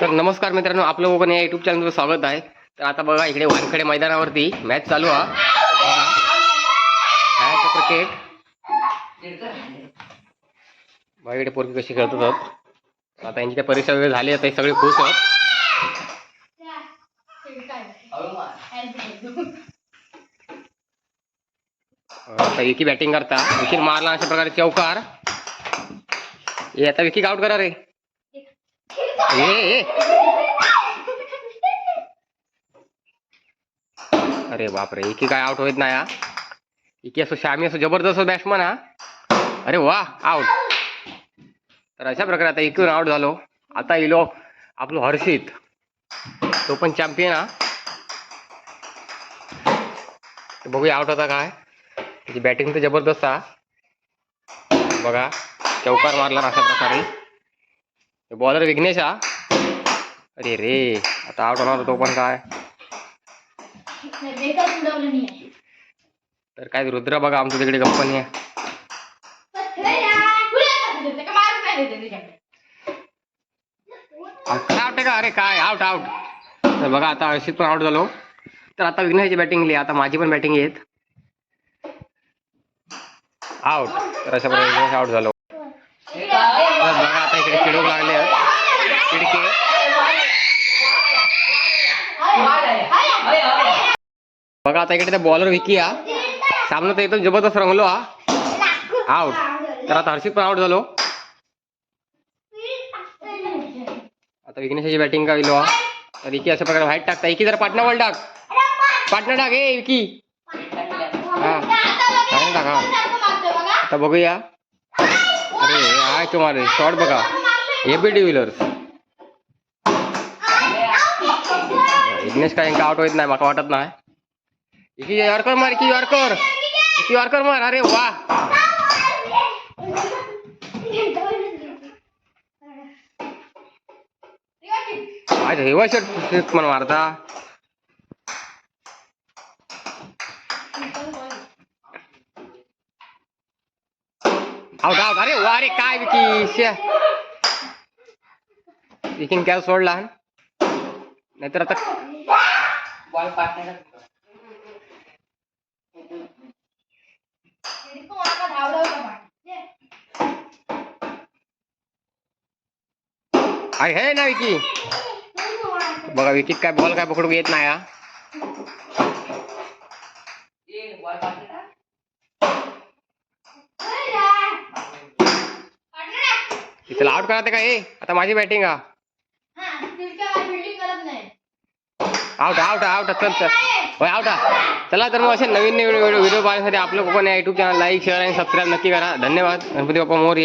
तर नमस्कार मित्रांनो आपलं कोकण या युट्यूब चॅनलवर स्वागत आहे. तर आता बघा इकडे वानखडे मैदानावरती मॅच चालू हा. क्रिकेट बघा इकडे पोरकी कशी खेळत होतात. आता यांची काय परीक्षा वगैरे झाली आता सगळे खुश आहेत. आता विकी बॅटिंग करता. विकी मारला अशा प्रकारे चौकार. हे आता विकी आउट करा रे. ए अरे बापरे इकी काय आउट होत नाही हा? इकी असं श्यामी असं जबरदस्त बॅट्समन हा? अरे वा आउट तर अशा प्रकारे आता इकडून आउट झालो. आता इलो आपलो हर्षित तो पण चॅम्पियन हा? बघूया आउट होता काय? त्याची बॅटिंग तर जबरदस्त हा? बघा चौकार मारला अशा प्रकारे. बॉलर विघ्नेश हा? अरे रे आता आउट होणार तो पण काय? तर काय रुद्र बघा आमच्या तिकडे कंपनी आहे. काय आउट आहे का? अरे काय? आउट आउट तर बघा आता हर्षित पण आउट झालो. तर आता विघ्नेशची बॅटिंग लिही. आता माझी पण बॅटिंग येत. आउट तर अशा प्रकारे आउट झालो तर बघा आता इकडे चिडूक लागले आहेत. चिडके बघा आता इकडे बॉलर विकी हा. सामना तर एकदम जबरदस्त रंगलो हा. आउट तर आता हर्षित पण आउट झालो. आता विघ्नेशाची बॅटिंग का विलो हा. तर विकी अशा प्रकारे व्हाईट टाकता. इकी जरा पाटणा बॉल टाक. पाटणा टाक ए विकी. हा. टाक हा. आता बघूया. अरे हाय तुम्हाला. शॉर्ट बघा. ए बी डिव्हिलर्स विघ्नेश काय आउट होत नाही मला वाटत नाही. इकी यॉर्कर मार इकी यॉर्कर इकी यॉर्कर मार अरे वा. आज हेवा शर्ट पण मारता आउट आउट अरे वा रे काय विकी श्या विकीन काय सोडला. नाहीतर आता अरे हे ना विकी. बघा विकीत काय बॉल काय पकडून येत नाही हा. तिथं आउट करा ते का ए? आता माझी बॅटिंग हा. आउट आउट आउट चल चल. होय आउट चला तर मग असे नवीन नवीन व्हिडिओ व्हिडिओ पाहण्यासाठी आपलं कोकण या युट्यूब चॅनल लाईक शेअर आणि सबस्क्राईब नक्की करा. धन्यवाद. गणपती बाप्पा मोर